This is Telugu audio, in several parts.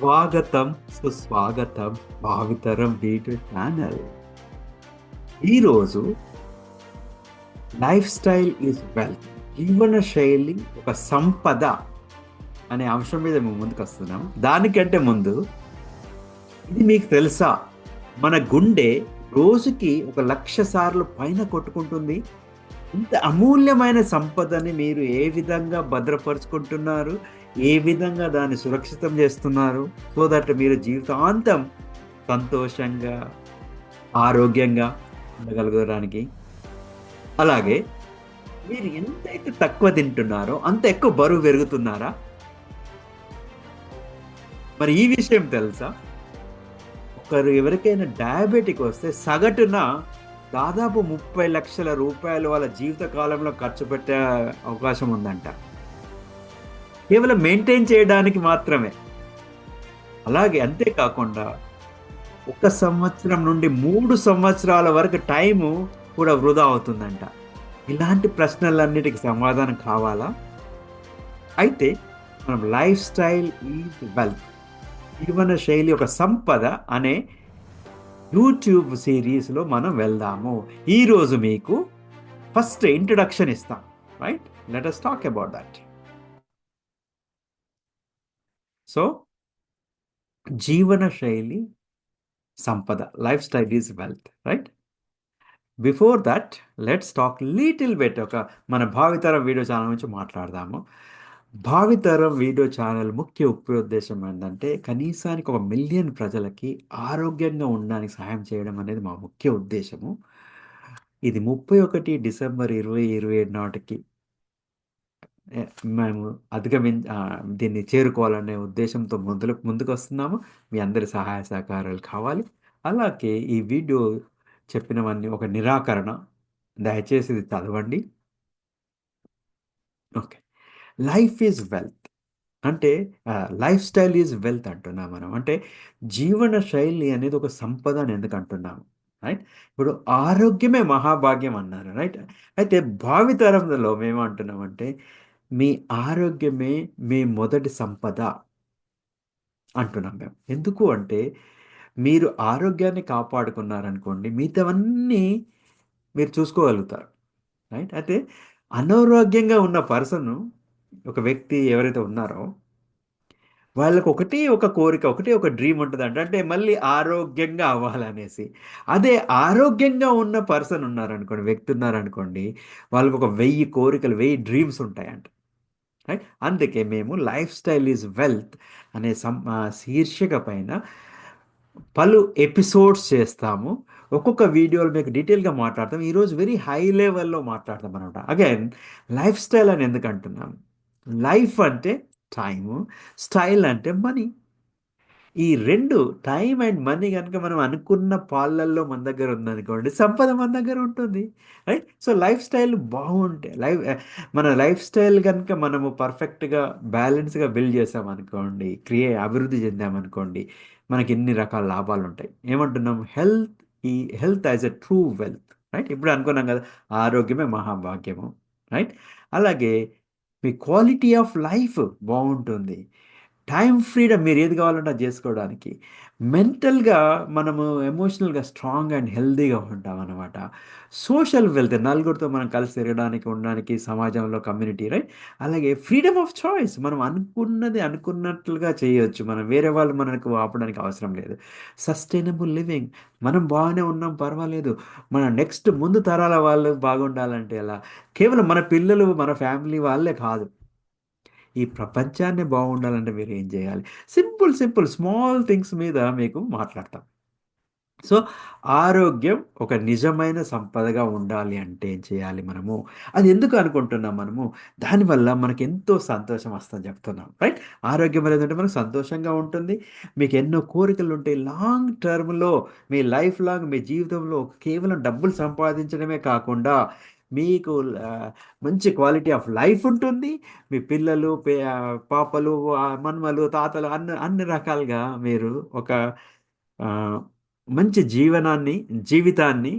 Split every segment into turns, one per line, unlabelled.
స్వాగతం సుస్వాగతం భావితరం వీడియో ఛానల్ ఈరోజు లైఫ్ స్టైల్ ఈజ్ వెల్త్ జీవన శైలి ఒక సంపద అనే అంశం మీద మేము ముందుకు వస్తున్నాం. దానికంటే ముందు ఇది మీకు తెలుసా? మన గుండె రోజుకి ఒక లక్ష సార్లు పైన కొట్టుకుంటుంది. ఇంత అమూల్యమైన సంపదని మీరు ఏ విధంగా భద్రపరుచుకుంటున్నారు? ఏ విధంగా దాన్ని సురక్షితం చేస్తున్నారు? సో దట్ మీరు జీవితాంతం సంతోషంగా ఆరోగ్యంగా ఉండగలగడానికి. అలాగే మీరు ఎంతైతే తక్కువ తింటున్నారో అంత ఎక్కువ బరువు పెరుగుతున్నారా? మరి ఈ విషయం తెలుసా? ఒకరు ఎవరికైనా డయాబెటిక్ వస్తే సగటున దాదాపు ముప్పై లక్షల రూపాయలు వాళ్ళ జీవిత కాలంలో ఖర్చు పెట్టే అవకాశం ఉందంట. కేవలం మెయింటైన్ చేయడానికి మాత్రమే. అలాగే అంతేకాకుండా ఒక సంవత్సరం నుండి మూడు సంవత్సరాల వరకు టైము కూడా వృధా అవుతుందంట. ఇలాంటి ప్రశ్నలన్నిటికి సమాధానం కావాలా? అయితే మనం లైఫ్ స్టైల్ ఈజ్ వెల్త్ జీవన శైలి ఒక సంపద అనే యూట్యూబ్ సిరీస్లో మనం వెళ్దాము. ఈరోజు మీకు ఫస్ట్ ఇంట్రడక్షన్ ఇస్తాం. Right let us talk about that so జీవన శైలి సంపద lifestyle is wealth right before that let's talk little bit ఒక మన భావితరం వీడియో ఛానల్ నుంచి మాట్లాడదాము. భావితరం వీడియో ఛానల్ ముఖ్య ఉద్దేశం ఏంటంటే కనీసానికి ఒక మిలియన్ ప్రజలకి ఆరోగ్యంగా ఉండడానికి సహాయం చేయడం అనేది మా ముఖ్య ఉద్దేశము. ఇది ముప్పై ఒకటి డిసెంబర్ ఇరవై ఇరవై ఏడు నాటికి మేము అధిగమి దీన్ని చేరుకోవాలనే ఉద్దేశంతో ముందు ముందుకు వస్తున్నాము మీ అందరి సహాయ సహకారాలు కావాలి. అలాగే ఈ వీడియో చెప్పినవన్నీ ఒక నిరాకరణ. దయచేసి ఇది చదవండి. ఓకే. లైఫ్ ఈజ్ వెల్త్ అంటే లైఫ్ స్టైల్ ఈజ్ వెల్త్ అంటున్నాం మనం. అంటే జీవన శైలి అనేది ఒక సంపద అని ఎందుకు అంటున్నాము రైట్? ఇప్పుడు ఆరోగ్యమే మహాభాగ్యం అన్నారు. రైట్? అయితే భావితరంలో మేము అంటున్నామంటే మీ ఆరోగ్యమే మీ మొదటి సంపద అంటున్నాం మేము. ఎందుకు అంటే మీరు ఆరోగ్యాన్ని కాపాడుకున్నారనుకోండి మిగతావన్నీ మీరు చూసుకోగలుగుతారు రైట్? అయితే అనారోగ్యంగా ఉన్న పర్సన్ ఒక వ్యక్తి ఎవరైతే ఉన్నారో వాళ్ళకు ఒకటి ఒక కోరిక ఒకటి ఒక డ్రీమ్ ఉంటుంది అంటే అంటే మళ్ళీ ఆరోగ్యంగా అవ్వాలనేసి. అదే ఆరోగ్యంగా ఉన్న పర్సన్ ఉన్నారనుకోండి వ్యక్తి ఉన్నారనుకోండి వాళ్ళకు ఒక వెయ్యి కోరికలు వెయ్యి డ్రీమ్స్ ఉంటాయంట. రైట్? అందుకే మేము లైఫ్ స్టైల్ ఈజ్ వెల్త్ అనే సం శీర్షిక పైన పలు ఎపిసోడ్స్ చేస్తాము. ఒక్కొక్క వీడియోలు మీకు డీటెయిల్గా మాట్లాడతాం. ఈరోజు వెరీ హై లెవెల్లో మాట్లాడతాం అనమాట. అగైన్ లైఫ్ స్టైల్ అని ఎందుకు అంటున్నాం? లైఫ్ అంటే టైము స్టైల్ అంటే మనీ. ఈ రెండు టైం అండ్ మనీ కనుక మనం అనుకున్న పాలల్లో మన దగ్గర ఉందనుకోండి సంపద మన దగ్గర ఉంటుంది రైట్ సో లైఫ్ స్టైల్ బాగుంటే లైఫ్ eh, మన లైఫ్ స్టైల్ కనుక మనము పర్ఫెక్ట్గా బ్యాలెన్స్గా బిల్డ్ చేసామనుకోండి క్రియే అభివృద్ధి చెందామనుకోండి మనకి ఎన్ని రకాల లాభాలు ఉంటాయి. ఏమంటున్నాం? హెల్త్ ఈ health as a true wealth right ఇప్పుడు అనుకున్నాం కదా ఆరోగ్యమే మహాభాగ్యము రైట్ అలాగే మీ క్వాలిటీ ఆఫ్ లైఫ్ బాగుంటుంది. టైం ఫ్రీడమ్ మీరు ఏది కావాలంటే అది చేసుకోవడానికి మెంటల్గా మనము ఎమోషనల్గా స్ట్రాంగ్ అండ్ హెల్తీగా ఉంటాం అనమాట సోషల్ వెల్త్ నలుగురితో మనం కలిసి తిరగడానికి ఉండడానికి సమాజంలో కమ్యూనిటీ రైట్? అలాగే ఫ్రీడమ్ ఆఫ్ చాయిస్ మనం అనుకున్నది అనుకున్నట్లుగా చేయొచ్చు. మనం వేరే వాళ్ళు మనకు ఆపడానికి అవసరం లేదు. Sustainable living. మనం బాగానే ఉన్నాం పర్వాలేదు. మన నెక్స్ట్ ముందు తరాల వాళ్ళు బాగుండాలంటే ఎలా? కేవలం మన పిల్లలు మన ఫ్యామిలీ వాళ్ళే కాదు. ఈ ప్రపంచాన్ని బాగుండాలంటే మీరు ఏం చేయాలి? సింపుల్ సింపుల్ స్మాల్ థింగ్స్ మీద మీకు మాట్లాడతాం. సో ఆరోగ్యం ఒక నిజమైన సంపదగా ఉండాలి అంటే ఏం చేయాలి మనము? అది ఎందుకు అనుకుంటున్నాం మనము? దానివల్ల మనకి ఎంతో సంతోషం వస్తుందని చెప్తున్నాం రైట్? ఆరోగ్యం అనేది ఉంటే మనకు సంతోషంగా ఉంటుంది. మీకు ఎన్నో కోరికలు ఉంటాయి. లాంగ్ టర్మ్లో మీ లైఫ్ లాంగ్ మీ జీవితంలో కేవలం డబ్బులు సంపాదించడమే కాకుండా మీకు మంచి క్వాలిటీ ఆఫ్ లైఫ్ ఉంటుంది. మీ పిల్లలు పాపలు మన్మలు తాతలు అన్ని అన్ని రకాలుగా మీరు ఒక మంచి జీవనాన్ని జీవితాన్ని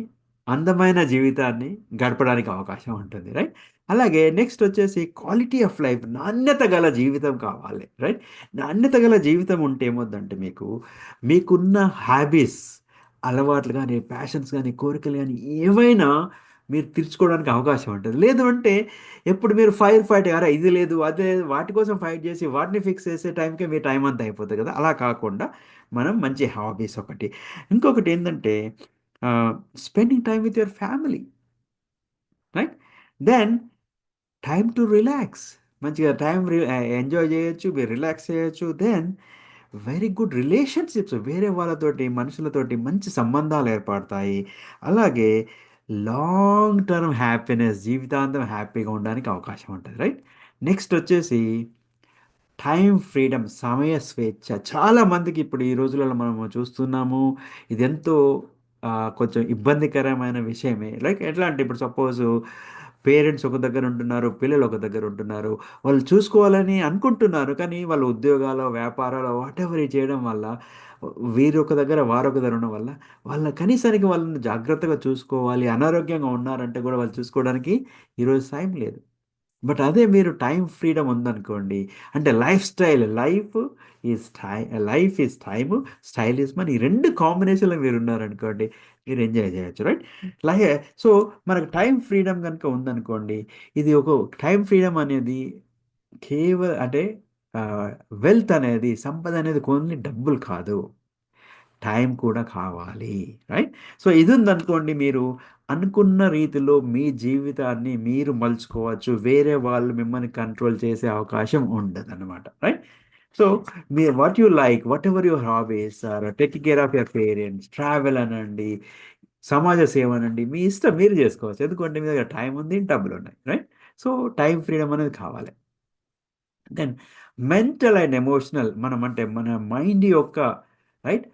అందమైన జీవితాన్ని గడపడానికి అవకాశం ఉంటుంది. రైట్? అలాగే నెక్స్ట్ వచ్చేసి క్వాలిటీ ఆఫ్ లైఫ్ నాణ్యత గల జీవితం కావాలి. రైట్? నాణ్యత గల జీవితం ఉంటే ఏమొద్దంటే మీకు మీకున్న హ్యాబీస్ అలవాట్లు కానీ ప్యాషన్స్ కానీ కోరికలు కానీ ఏవైనా మీరు తీర్చుకోవడానికి అవకాశం ఉంటుంది. లేదు అంటే ఎప్పుడు మీరు ఫైర్ ఫైట్ అరే ఇది లేదు అదే వాటి కోసం ఫైట్ చేసి వాటిని ఫిక్స్ చేసే టైంకే మీ టైం అంతా అయిపోతుంది కదా. అలా కాకుండా మనం మంచి హాబీస్ ఒకటి. ఇంకొకటి ఏంటంటే spending time with your family. Right? Then time to relax. మంచిగా టైం ఎంజాయ్ చేయొచ్చు మీరు రిలాక్స్ చేయొచ్చు. Then very good relationships. వేరే వాళ్ళతోటి మనుషులతోటి మంచి సంబంధాలు ఏర్పడతాయి. అలాగే లాంగ్ టర్మ్ హ్యాపీనెస్ జీవితాంతం హ్యాపీగా ఉండడానికి అవకాశం ఉంటుంది రైట్? నెక్స్ట్ వచ్చేసి టైం ఫ్రీడమ్ సమయ స్వేచ్ఛ. చాలా మందికి ఇప్పుడు ఈ రోజులలో మనము చూస్తున్నాము ఇది ఎంతో కొంచెం ఇబ్బందికరమైన విషయమే. లైక్ ఎట్లా అంటే ఇప్పుడు సపోజ్ పేరెంట్స్ ఒక దగ్గర ఉంటున్నారు పిల్లలు ఒక దగ్గర ఉంటున్నారు వాళ్ళు చూసుకోవాలని అనుకుంటున్నారు కానీ వాళ్ళ ఉద్యోగాలు వ్యాపారాలు వాటెవర్ చేయడం వల్ల వీరొక దగ్గర వారొక దగ్గర ఉండడం వల్ల వాళ్ళ కనీసానికి వాళ్ళని జాగ్రత్తగా చూసుకోవాలి అనారోగ్యంగా ఉన్నారంటే కూడా వాళ్ళు చూసుకోవడానికి ఈరోజు టైం లేదు. బట్ అదే మీరు టైం ఫ్రీడమ్ ఉందనుకోండి అంటే lifestyle life is time life is time style is money ఈ రెండు కాంబినేషన్లో మీరు ఉన్నారనుకోండి మీరు ఎంజాయ్ చేయొచ్చు రైట్? లైఫ్ సో మనకు టైం ఫ్రీడమ్ కనుక ఉందనుకోండి ఇది ఒక టైం ఫ్రీడమ్ అనేది కేవలం అంటే వెల్త్ అనేది సంపద అనేది కొన్ని డబ్బులు కాదు. టైం కూడా కావాలి రైట్? సో ఇది ఉందనుకోండి మీరు అనుకున్న రీతిలో మీ జీవితాన్ని మీరు మలుచుకోవచ్చు. వేరే వాళ్ళు మిమ్మల్ని కంట్రోల్ చేసే అవకాశం ఉండదు అనమాట right? So me what you like whatever your hobbies are take care of your parents travel అనండి సమాజ సేవ అనండి మీ ఇష్టం మీరు చేసుకోవచ్చు. ఎందుకంటే మీ దగ్గర టైం ఉంది డబ్బులు ఉన్నాయి రైట్? సో టైం ఫ్రీడమ్ అనేది కావాలి. దెన్ మెంటల్ అండ్ ఎమోషనల్ మనం అంటే మన మైండ్ యొక్క రైట్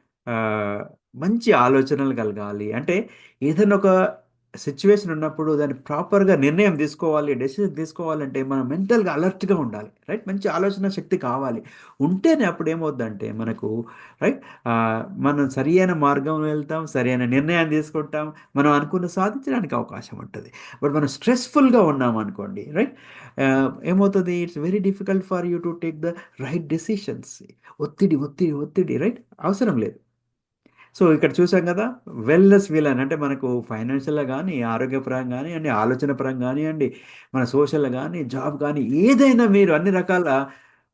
మంచి ఆలోచనలు కలగాలి. అంటే ఏదైనా ఒక సిచ్యువేషన్ ఉన్నప్పుడు దాన్ని ప్రాపర్గా నిర్ణయం తీసుకోవాలి డెసిషన్ తీసుకోవాలంటే మనం మెంటల్గా అలర్ట్గా ఉండాలి రైట్? మంచి ఆలోచన శక్తి కావాలి. ఉంటేనే అప్పుడు ఏమవుద్దంటే మనకు రైట్? మనం సరి అయిన మార్గంలో వెళ్తాం సరి అయిన నిర్ణయాన్ని తీసుకుంటాం మనం అనుకున్న సాధించడానికి అవకాశం ఉంటుంది. బట్ మనం స్ట్రెస్ఫుల్గా ఉన్నాం అనుకోండి రైట్? ఏమవుతుంది? It's very difficult for you to take the right decisions. ఒత్తిడి ఒత్తిడి ఒత్తిడి రైట్? అవసరం లేదు. సో ఇక్కడ చూసాం కదా వెల్నెస్ విలన్ అంటే మనకు ఫైనాన్షియల్గా కానీ ఆరోగ్యపరంగా కానివ్వండి ఆలోచన పరంగా కానివ్వండి మన సోషల్ కానీ జాబ్ కానీ ఏదైనా మీరు అన్ని రకాల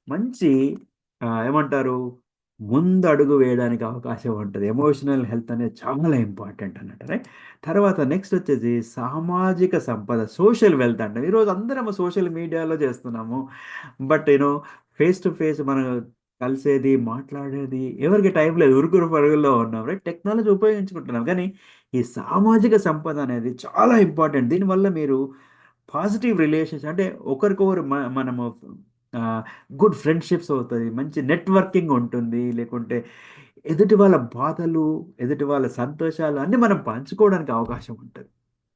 మంచి ఏమంటారు ముందు అడుగు వేయడానికి అవకాశం ఉంటుంది. ఎమోషనల్ హెల్త్ అనేది చాలా ఇంపార్టెంట్ అన్నట్టు రైట్ తర్వాత నెక్స్ట్ వచ్చేసి సామాజిక సంపద సోషల్ వెల్త్ అంటే ఈరోజు అందరం సోషల్ మీడియాలో చేస్తున్నాము. But you know face to face మనం కలిసేది మాట్లాడేది ఎవరికి టైం లేదు ఉరుకురు పరుగుల్లో ఉన్నాం. రైట్ టెక్నాలజీ ఉపయోగించుకుంటున్నాం. కానీ ఈ సామాజిక సంపద అనేది చాలా ఇంపార్టెంట్ దీనివల్ల మీరు పాజిటివ్ రిలేషన్స్ అంటే ఒకరికొకరు మనము గుడ్ ఫ్రెండ్షిప్స్ అవుతుంది మంచి నెట్వర్కింగ్ ఉంటుంది. లేకుంటే ఎదుటి వాళ్ళ బాధలు ఎదుటి వాళ్ళ సంతోషాలు అన్నీ మనం పంచుకోవడానికి అవకాశం ఉంటుంది.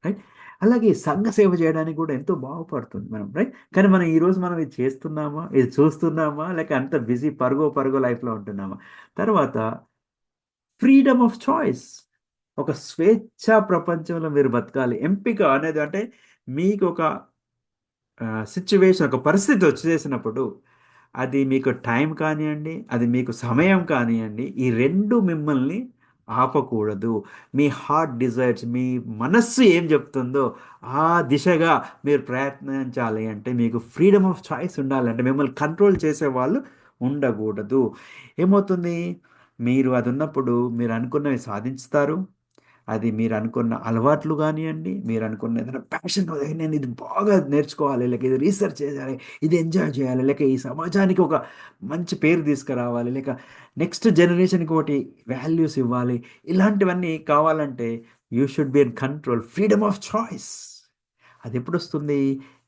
రైట్ అలాగే సంఘ సేవ చేయడానికి కూడా ఎంతో బాగుపడుతుంది మనం రైట్ కానీ మనం ఈరోజు మనం ఇది చేస్తున్నామా? ఇది చూస్తున్నామా? లేక అంత బిజీ పరుగు పరుగు లైఫ్లో ఉంటున్నామా? తర్వాత ఫ్రీడమ్ ఆఫ్ చాయిస్. ఒక స్వేచ్ఛ ప్రపంచంలో మీరు బతకాలి. ఎంపిక అనేది అంటే మీకు ఒక సిచ్యువేషన్ ఒక పరిస్థితి వచ్చేసినప్పుడు అది మీకు టైం కానివ్వండి అది మీకు సమయం కానివ్వండి ఈ రెండు మిమ్మల్ని ఆపకూడదు. మీ హార్ట్ డిజైర్స్ మీ మనస్సు ఏం చెప్తుందో ఆ దిశగా మీరు ప్రయత్నించాలి అంటే మీకు ఫ్రీడమ్ ఆఫ్ చాయిస్ ఉండాలంటే మిమ్మల్ని కంట్రోల్ చేసే వాళ్ళు ఉండకూడదు. ఏమవుతుంది? మీరు అది ఉన్నప్పుడు మీరు అనుకున్నవి సాధిస్తారు అది మీరు అనుకున్న అలవాట్లు కానివ్వండి మీరు అనుకున్న ఏదైనా ప్యాషన్ నేను ఇది బాగా నేర్చుకోవాలి లేక ఇది రీసెర్చ్ చేయాలి ఇది ఎంజాయ్ చేయాలి లేక ఈ సమాజానికి ఒక మంచి పేరు తీసుకురావాలి లేక నెక్స్ట్ జనరేషన్కి ఒకటి వాల్యూస్ ఇవ్వాలి ఇలాంటివన్నీ కావాలంటే you should be in control freedom of choice అది ఎప్పుడు వస్తుంది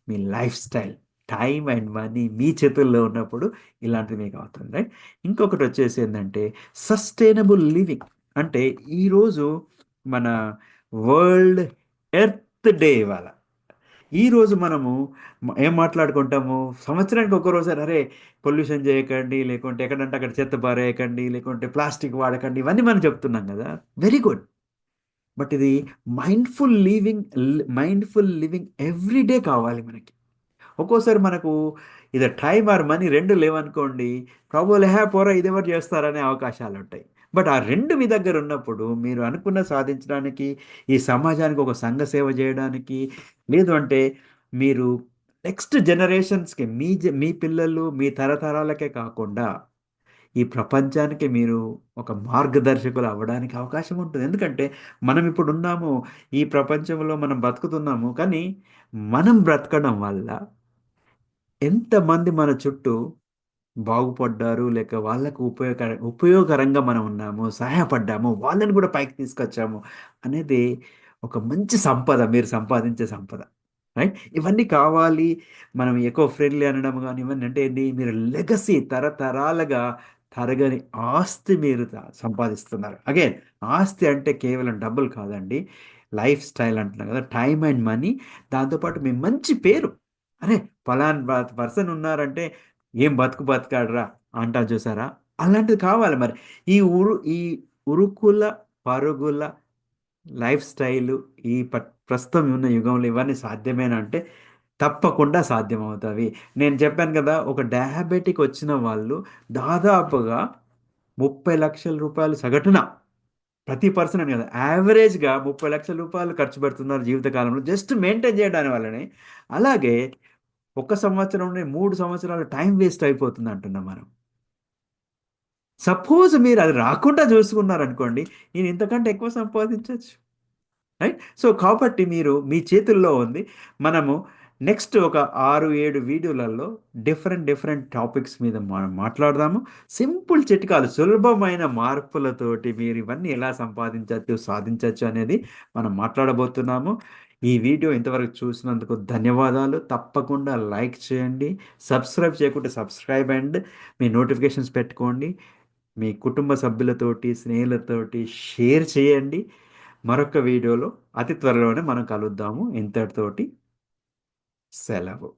మీ lifestyle time and money మీ చేతుల్లో ఉన్నప్పుడు ఇలాంటివి మీకు అవుతుంది రైట్ ఇంకొకటి వచ్చేసి ఏంటంటే సస్టైనబుల్ లివింగ్ అంటే ఈరోజు మన వరల్డ్ ఎర్త్ డే ఇవాళ. ఈరోజు మనము ఏం మాట్లాడుకుంటాము? సంవత్సరానికి ఒక్కరోజు అరే పొల్యూషన్ చేయకండి లేకుంటే ఎక్కడంటే అక్కడ చెత్త పారేయకండి లేకుంటే ప్లాస్టిక్ వాడకండి ఇవన్నీ మనం చెప్తున్నాం కదా. వెరీ గుడ్ బట్ ఇది mindful living mindful living everyday కావాలి మనకి. ఒక్కోసారి మనకు ఇది టైం ఆర్ మనీ రెండు లేవనుకోండి ప్రభువులు హ్యా పోరా ఇది చేస్తారనే అవకాశాలు ఉంటాయి బట్ ఆ రెండు మీ దగ్గర ఉన్నప్పుడు మీరు అనుకున్న సాధించడానికి ఈ సమాజానికి ఒక సంఘ సేవ చేయడానికి లేదు అంటే మీరు నెక్స్ట్ జనరేషన్స్కి మీ జ- మీ పిల్లలు మీ తరతరాలకే కాకుండా ఈ ప్రపంచానికి మీరు ఒక మార్గదర్శకులు అవ్వడానికి అవకాశం ఉంటుంది. ఎందుకంటే మనం ఇప్పుడు ఉన్నాము ఈ ప్రపంచంలో మనం బ్రతుకుతున్నాము కానీ మనం బ్రతకడం వల్ల ఎంతమంది మన చుట్టూ బాగుపడ్డారు లేక వాళ్ళకు ఉపయోగకర ఉపయోగకరంగా మనం ఉన్నాము సహాయపడ్డాము వాళ్ళని కూడా పైకి తీసుకొచ్చాము అనేది ఒక మంచి సంపద మీరు సంపాదించే సంపద. రైట్? ఇవన్నీ కావాలి. మనం ఎకో ఫ్రెండ్లీ అనడం కానీ ఇవన్నీ అంటే ఏంటి మీరు లెగసీ తరతరాలుగా తరగని ఆస్తి మీరు సంపాదిస్తున్నారు. అగైన్ ఆస్తి అంటే కేవలం డబ్బులు కాదండి. లైఫ్ స్టైల్ అంటున్నాం కదా టైం అండ్ మనీ. దాంతోపాటు మీ మంచి పేరు. అరే ఫలాన్ పర్సన్ ఉన్నారంటే ఏం బతుకు బతకాడరా అంటా చూసారా? అలాంటిది కావాలి మరి. ఈ ఉరు ఈ ఉరుకుల పరుగుల లైఫ్ స్టైలు ఈ ప ప్రస్తుతం ఉన్న యుగంలో ఇవన్నీ సాధ్యమేనా అంటే తప్పకుండా సాధ్యమవుతాయి. నేను చెప్పాను కదా ఒక డయాబెటిక్ వచ్చిన వాళ్ళు దాదాపుగా ముప్పై లక్షల రూపాయలు సగటున ప్రతి పర్సన్ అని కదా యావరేజ్గా ముప్పై లక్షల రూపాయలు ఖర్చు పెడుతున్నారు జీవితకాలంలో జస్ట్ మెయింటైన్ చేయడానికి వల్లనే. అలాగే ఒక సంవత్సరం నుండి మూడు సంవత్సరాలు టైం వేస్ట్ అయిపోతుంది అంటున్నాం మనం. సపోజ్ మీరు అది రాకుండా చూసుకున్నారనుకోండి నేను ఇంతకంటే ఎక్కువ సంపాదించవచ్చు రైట్? సో కాబట్టి మీరు మీ చేతుల్లో ఉంది మనము నెక్స్ట్ ఒక ఆరు ఏడు వీడియోలలో డిఫరెంట్ డిఫరెంట్ టాపిక్స్ మీద మనం మాట్లాడదాము. సింపుల్ చిట్కాలు సులభమైన మార్పులతోటి మీరు ఇవన్నీ ఎలా సంపాదించవచ్చు సాధించవచ్చు అనేది మనం మాట్లాడబోతున్నాము. ఈ వీడియో ఇంతవరకు చూసినందుకు ధన్యవాదాలు. తప్పకుండా లైక్ చేయండి సబ్స్క్రైబ్ చేయకుంటే సబ్స్క్రైబ్ అండ్ మీ నోటిఫికేషన్స్ పెట్టుకోండి. మీ కుటుంబ సభ్యులతోటి స్నేహితులతోటి షేర్ చేయండి. మరొక వీడియోలో అతి త్వరలోనే మనం కలుద్దాము. ఇంతటితోటి Sellavu.